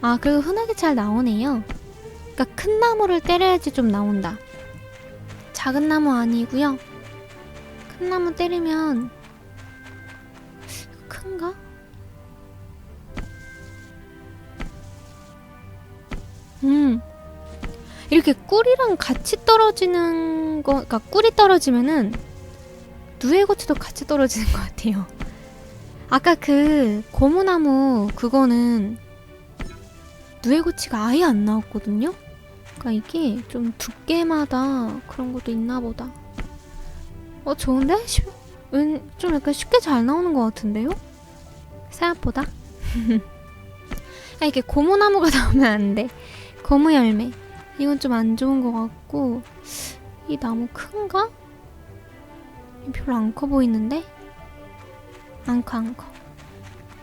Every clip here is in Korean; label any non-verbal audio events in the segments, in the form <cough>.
아, 그리고 흔하게 잘 나오네요. 그러니까 큰 나무를 때려야지 좀 나온다. 작은 나무 아니고요. 큰 나무 때리면 큰가? 음. 이렇게 꿀이랑 같이 떨어지는 거, 그러니까 꿀이 떨어지면은 누에고치도 같이 떨어지는 것 같아요. 아까 그 고무나무 그거는 누에고치가 아예 안 나왔거든요. 그러니까 이게 좀 두께마다 그런 것도 있나 보다. 어 좋은데? 쉽- 은, 좀 약간 쉽게 잘 나오는 것 같은데요? 생각보다. <laughs> 아, 이게 고무나무가 <laughs> 나오면 안 돼. 고무 열매. 이건 좀 안 좋은 것 같고 이 나무 큰가? 별로 안 커 보이는데? 안 커, 안 커.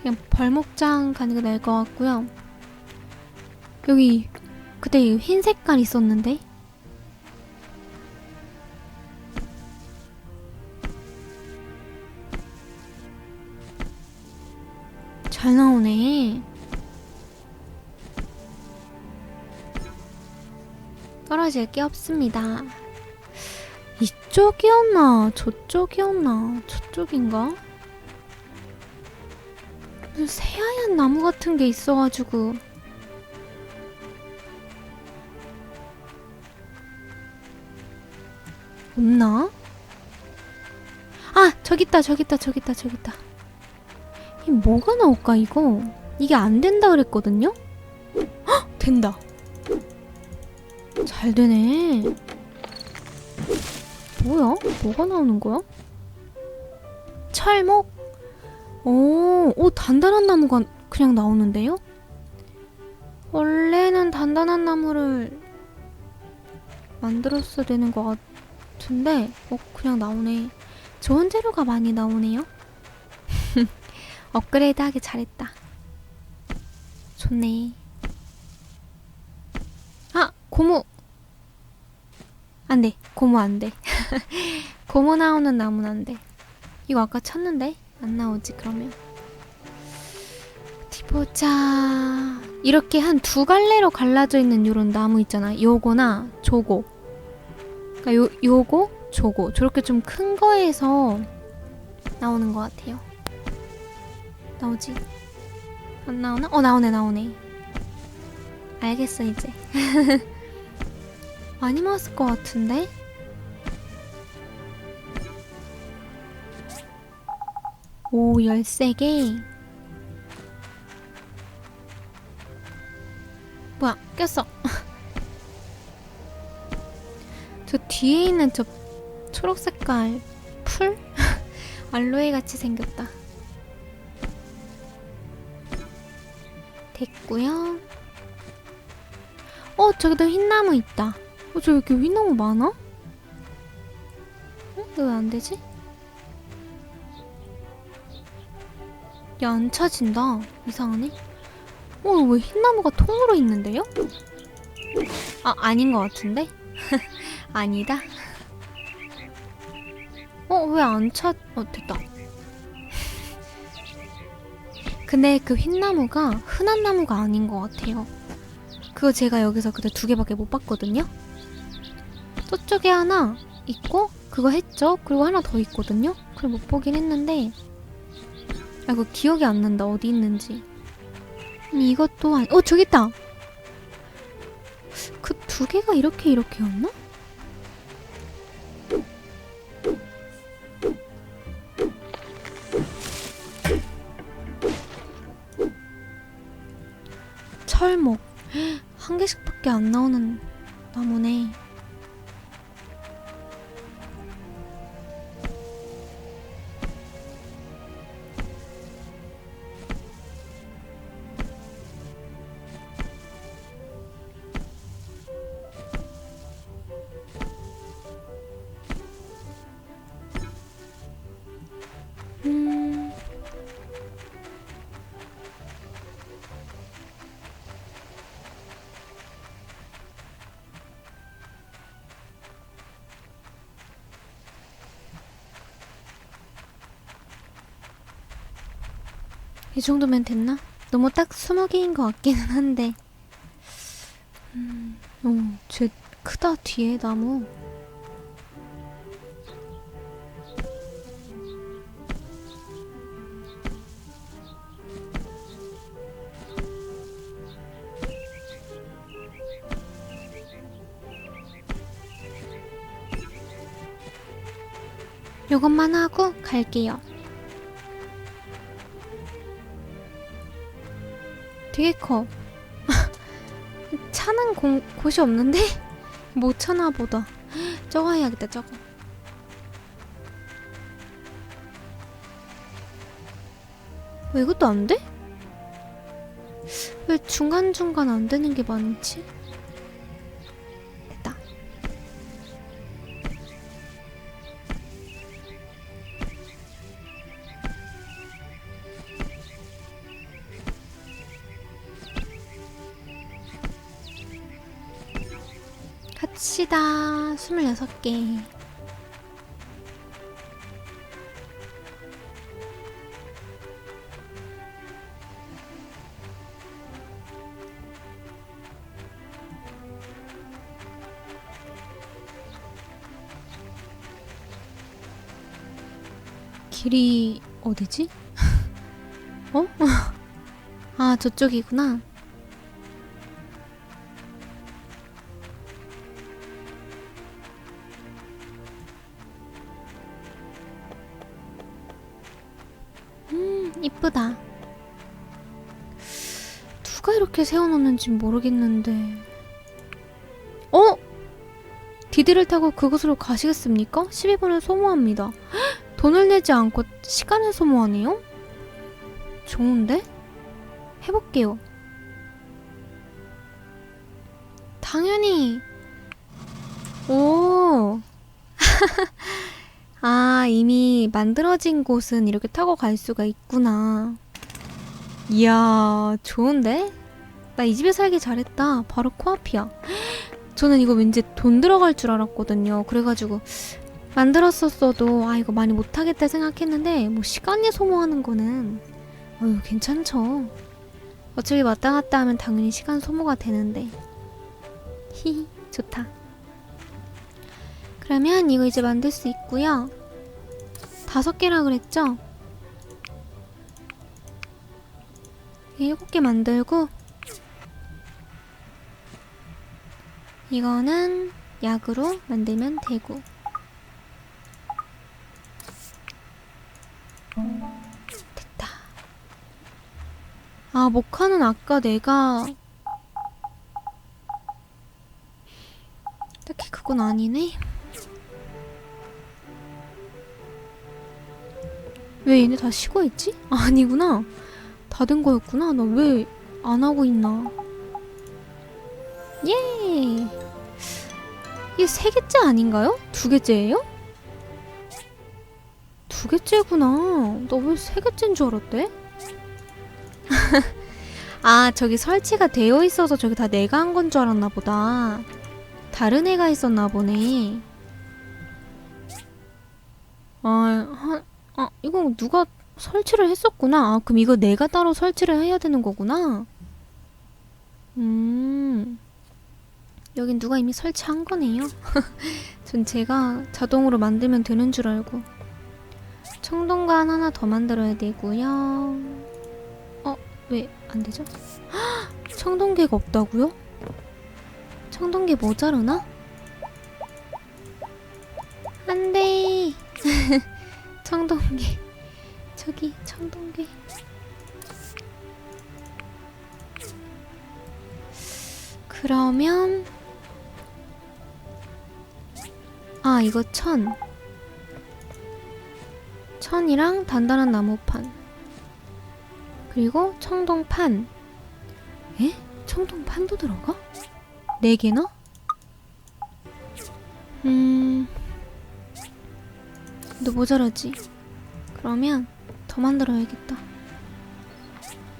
그냥 벌목장 가는 게 나을 것 같고요. 여기 그때 이흰 색깔 있었는데? 잘 나오네. 떨어질 게 없습니다. 이쪽이었나? 저쪽이었나? 저쪽인가? 무슨 새하얀 나무 같은 게 있어가지고 없나? 아 저기 있다 저기 있다 저기 있다 저기 있다 이 뭐가 나올까 이거 이게 안 된다 그랬거든요? 헉 된다 잘 되네 뭐야 뭐가 나오는 거야? 철목 오, 오 단단한 나무가 그냥 나오는데요? 원래는 단단한 나무를 만들었어야 되는 것 같 은데 어 그냥 나오네. 좋은 재료가 많이 나오네요? <laughs> 업그레이드 하기 잘했다. 좋네. 아 고무! 안돼. 고무 안돼. <laughs> 고무 나오는 나무는 안돼. 이거 아까 쳤는데? 안 나오지 그러면. 보자. 이렇게 한 두 갈래로 갈라져 있는 요런 나무 있잖아. 요거나 조고 그러니까 요, 요거 조고 저렇게 좀 큰 거에서 나오는 것 같아요 나오지? 안 나오나? 어 나오네 나오네 알겠어 이제 <laughs> 많이 모았을 것 같은데? 오, 13개. 뭐야, 꼈어. 저 뒤에 있는 저 초록 색깔 풀? <laughs> 알로에 같이 생겼다. 됐고요. 어, 저기도 흰나무 있다. 어, 저 이렇게 흰나무 많아? 어? 왜안 되지? 야, 안 찾진다. 이상하네. 어, 왜 흰나무가 통으로 있는데요? 아, 아닌 것 같은데? <laughs> 아니다. 어, 왜 안 찾, 어, 됐다. 근데 그 흰나무가 흔한 나무가 아닌 것 같아요. 그거 제가 여기서 그때 두 개밖에 못 봤거든요? 저쪽에 하나 있고, 그거 했죠? 그리고 하나 더 있거든요? 그걸 못 보긴 했는데, 아, 이거 기억이 안 난다. 어디 있는지. 이것도 아니, 어, 저기 있다! 그 두 개가 이렇게 이렇게였나? 철목. 한 개씩밖에 안 나오는 나무네. 이 정도면 됐나? 너무 딱 20개인 것 같기는 한데. 음, 어, 쟤 크다, 뒤에 나무. 요것만 하고 갈게요. 되게 커. <laughs> 차는 공, 곳이 없는데? <laughs> 못 차나 보다. <gasps> 저거 해야겠다, 저거. 왜 이것도 안 돼? 왜 중간중간 안 되는 게 많지? 갑시다. 26개. 길이 어디지? <laughs> 어? <laughs> 아, 저쪽이구나. 세워놓는지 모르겠는데. 어? 디디를 타고 그곳으로 가시겠습니까? 12분을 소모합니다. 헉, <gasps> 돈을 내지 않고 시간을 소모하네요? 좋은데? 해볼게요. 당연히. 오. <laughs> 아, 이미 만들어진 곳은 이렇게 타고 갈 수가 있구나. 이야, 좋은데? 나 이 집에 살기 잘했다. 바로 코앞이야. 저는 이거 왠지 돈 들어갈 줄 알았거든요. 그래가지고 만들었었어도 아 이거 많이 못하겠다 생각했는데 뭐 시간이 소모하는 거는 어휴 괜찮죠. 어차피 왔다 갔다 하면 당연히 시간 소모가 되는데 히히 좋다. 그러면 이거 이제 만들 수 있고요. 다섯 개라 그랬죠? 일곱 개 만들고 이거는 약으로 만들면 되고 됐다. 아 모카는 아까 내가 딱히 그건 아니네. 왜 얘네 다 쉬고 있지? 아, 아니구나. 다 된 거였구나. 나 왜 안 하고 있나? 예! 이게 세 개째 아닌가요? 두 개째예요? 두 개째구나. 나 왜 세 개째인 줄 알았대? <laughs> 아, 저기 설치가 되어 있어서 저기 다 내가 한 건 줄 알았나 보다. 다른 애가 있었나 보네. 아, 한, 아, 이거 누가 설치를 했었구나. 아, 그럼 이거 내가 따로 설치를 해야 되는 거구나. 여긴 누가 이미 설치한 거네요. <laughs> 전 제가 자동으로 만들면 되는 줄 알고. 청동관 하나 더 만들어야 되고요. 어, 왜 안 되죠? <gasps> 헉, 청동개가 없다고요? 청동개 모자르나? 안 돼. <laughs> 청동개. 저기 청동개. 그러면 아 이거 천 천이랑 단단한 나무판 그리고 청동판 에? 청동판도 들어가? 네 개나? 음... 너 모자라지? 그러면 더 만들어야겠다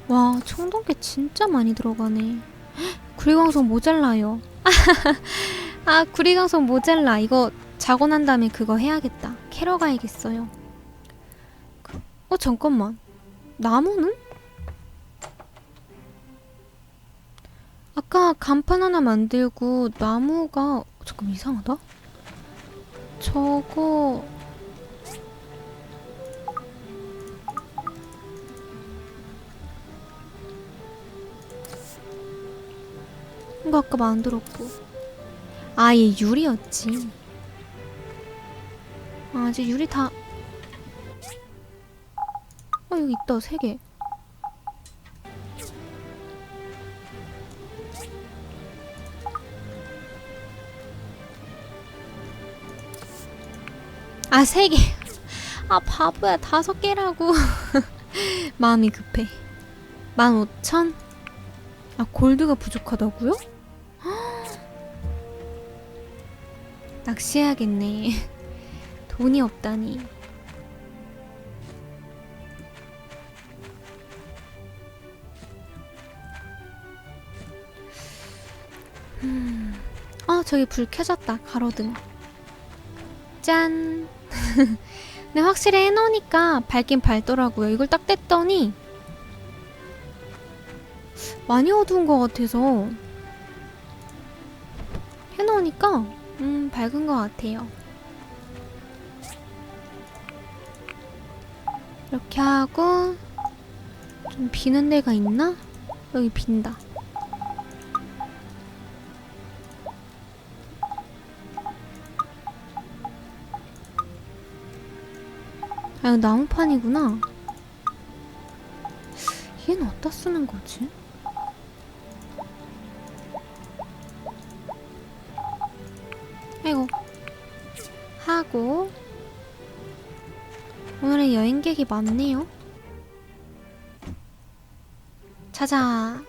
와 청동개 진짜 많이 들어가네 구리광석 모자라요. <laughs> 아, 구리광석 모자라. 이거 자고 난 다음에 그거 해야겠다. 캐러 가야겠어요. 그- 어, 잠깐만. 나무는? 아까 간판 하나 만들고 나무가 잠깐 이상하다. 저거 이거 아까 만들었고 아얘 유리였지. 아 이제 유리 다. 어 여기 있다 세 개. 아, 세 개. <laughs> 아, 바보야. 다섯 개라고. <laughs> 마음이 급해. 만 오천? 아, 골드가 부족하다고요? <gasps> 낚시해야겠네. <laughs> 돈이 없다니. 음. 어, 저기 불 켜졌다. 가로등. 짠. <laughs> 근데 확실히 해놓으니까 밝긴 밝더라고요. 이걸 딱 뗐더니 많이 어두운 것 같아서 해놓으니까 음 밝은 것 같아요. 이렇게 하고 좀 비는 데가 있나? 여기 빈다. 아, 이거 나무판이구나. 얘는 어디다 쓰는 거지? 오늘은 여행객이 많네요. 자자.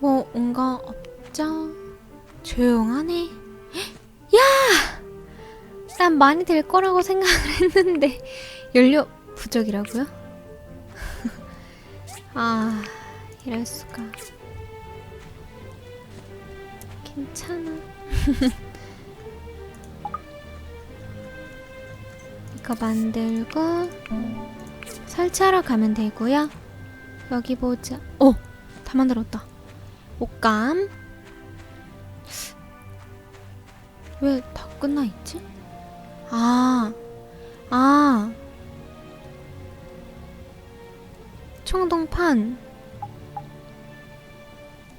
뭐, 뭔가 없죠? 조용하 많이 될 거라고 생각을 <laughs> 했는데, 연료 부족이라고요? <laughs> 아, 이럴 수가. 괜찮아. <laughs> 이거 만들고, 설치하러 가면 되고요. 여기 보자. 오! 다 만들었다. 옷감. 왜 다 끝나 있지? 아, 아. 청동판.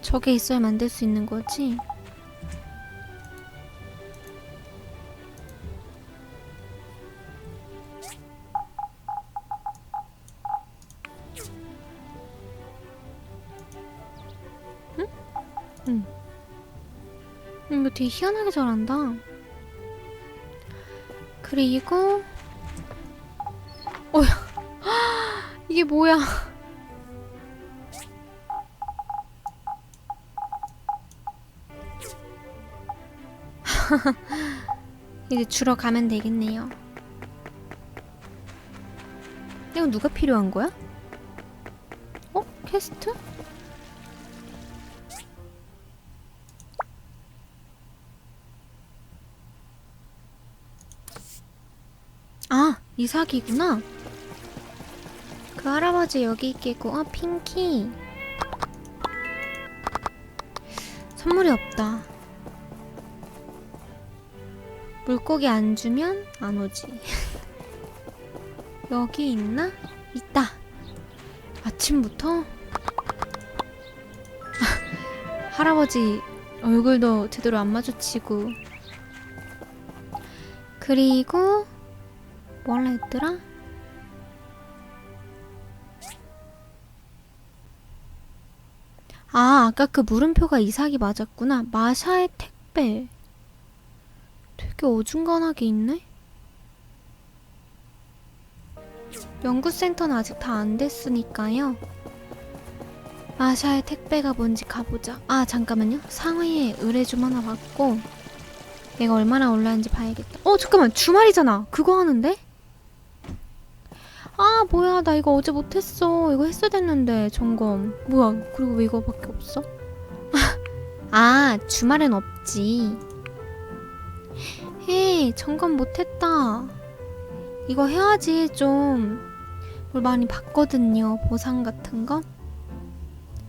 저게 있어야 만들 수 있는 거지? 응. 음, 이거 되게 희한하게 잘한다. 그리고 어야 <gasps> 이게 뭐야? <laughs> 이제 주러 가면 되겠네요. 이건 누가 필요한 거야? 어? 퀘스트? 이삭이구나. 그 할아버지 여기 있겠고, 아, 핑키. 선물이 없다. 물고기 안 주면 안 오지. <laughs> 여기 있나? 있다. 아침부터? <laughs> 할아버지 얼굴도 제대로 안 마주치고. 그리고 뭐라 했더라? 아, 아까 그 물음표가 이삭이 맞았구나. 마샤의 택배. 되게 어중간하게 있네? 연구센터는 아직 다 안 됐으니까요. 마샤의 택배가 뭔지 가보자. 아, 잠깐만요. 상위에 의뢰 좀 하나 받고, 얘가 얼마나 올라는지 봐야겠다. 어, 잠깐만. 주말이잖아. 그거 하는데? 아, 아 뭐야 나 이거 어제 못했어. 이거 했어야 됐는데 점검. 뭐야 그리고 왜 이거밖에 없어? <laughs> 아 주말엔 없지. 헤 점검 못했다. 이거 해야지 좀. 뭘 많이 받거든요 보상 같은 거.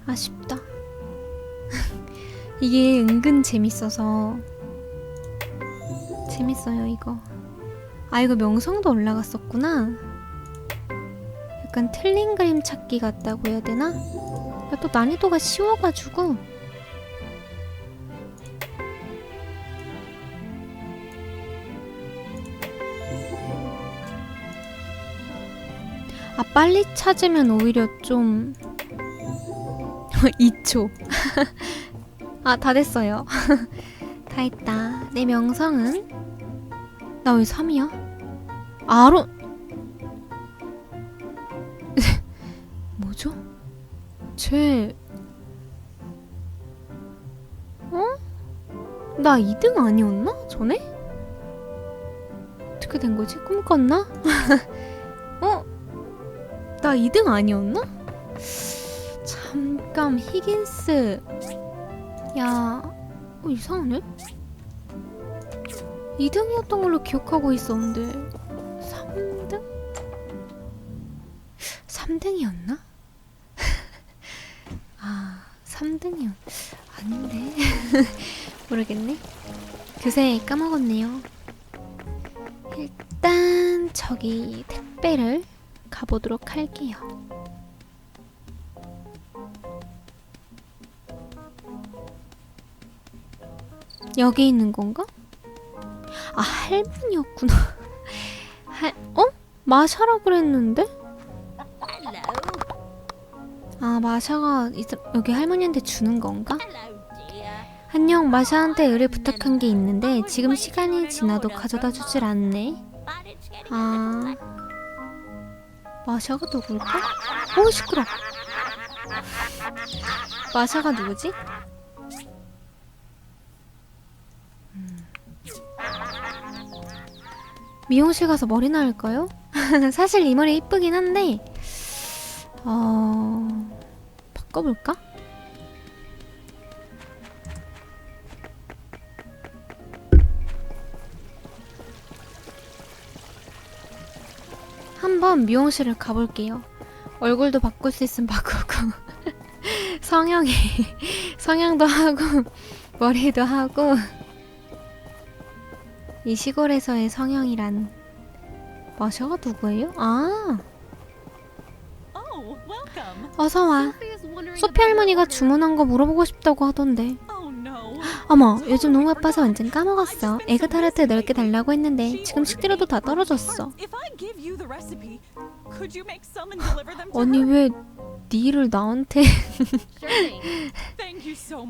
아쉽다. <laughs> 이게 은근 재밌어서. 재밌어요 이거. 아 이거 명성도 올라갔었구나 약간 틀린 그림 찾기 같다고 해야 되나? 그러니까 또 난이도가 쉬워가지고. 아 빨리 찾으면 오히려 좀 <laughs> 2초. <laughs> 아 다 됐어요. <laughs> 다 했다. 내 명성은? 나 왜 3이야? 아론 쟤 어? 나 2등 아니었나? 전에? 어떻게 된 거지? 꿈 꿨나? <laughs> 어? 나 2등 아니었나? 잠깐 히긴스 야 어, 이상하네 2등이었던 걸로 기억하고 있었는데 3등? 3등이었나? 아 3등이었 아닌데 <laughs> 모르겠네 그새 까먹었네요 일단 저기 택배를 가보도록 할게요 여기 있는 건가? 아 할머니였구나 <laughs> 할 어? 마샤라 그랬는데? 아 마샤가 이 사- 여기 할머니한테 주는 건가? 안녕 마샤한테 의뢰 부탁한 게 있는데 지금 시간이 지나도 가져다 주질 않네 아 마샤가 누굴까? 오 시끄러 마샤가 누구지? 음. 미용실 가서 머리나 할까요? <laughs> 사실 이 머리 이쁘긴 한데 어... 바꿔볼까? 한번 미용실을 가볼게요. 얼굴도 바꿀 수 있으면 바꾸고 <laughs> 성형이 성형도 하고 머리도 하고 이 시골에서의 성형이란 마셔가 누구예요? 아 Oh. 어서 와. 소피 할머니가 주문한 거 물어보고 싶다고 하던데. 어머, 요즘 너무 바빠서 완전 까먹었어. 에그 타르트 넓게 달라고 했는데 지금 식재료도 다 떨어졌어. 아니 her? 왜 니를 나한테? <laughs>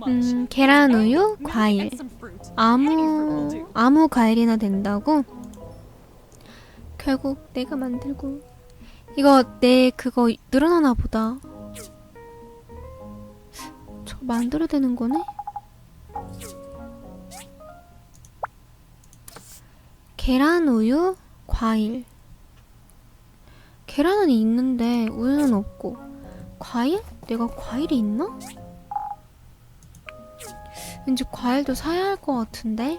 음, 계란 우유, 과일. 아무. 아무 과일이나 된다고? 결국 내가 만들고 이거 내 그거 늘어나나 보다. 저 만들어야 되는 거네? 계란 우유, 과일. 계란은 있는데 우유는 없고 과일? 내가 과일이 있나? 왠지 과일도 사야 할 것 같은데?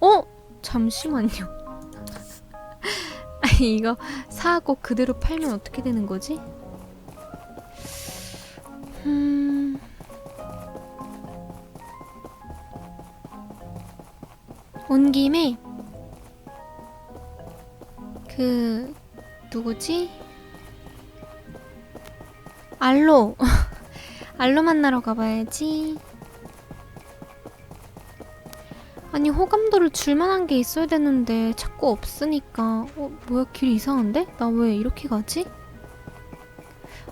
어? 잠시만요. <laughs> 아니, 이거 사고 그대로 팔면 어떻게 되는 거지? 온 김에 그 누구지? 알로 <laughs> 알로 만나러 가봐야지. 아니 호감도를 줄만한 게 있어야 되는데 자꾸 없으니까 어 뭐야 길 이상한데? 나 왜 이렇게 가지?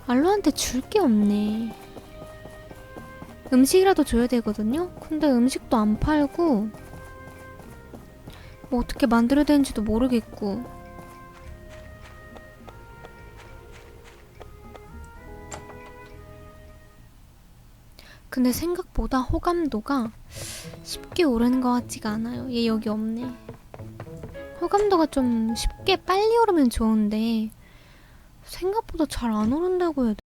알로한테 줄 게 없네. 음식이라도 줘야 되거든요. 근데 음식도 안 팔고 뭐 어떻게 만들어야 되는지도 모르겠고 근데 생각보다 호감도가 쉽게 오르는 것 같지가 않아요. 얘 여기 없네. 호감도가 좀 쉽게 빨리 오르면 좋은데 생각보다 잘 안 오른다고 해야 돼.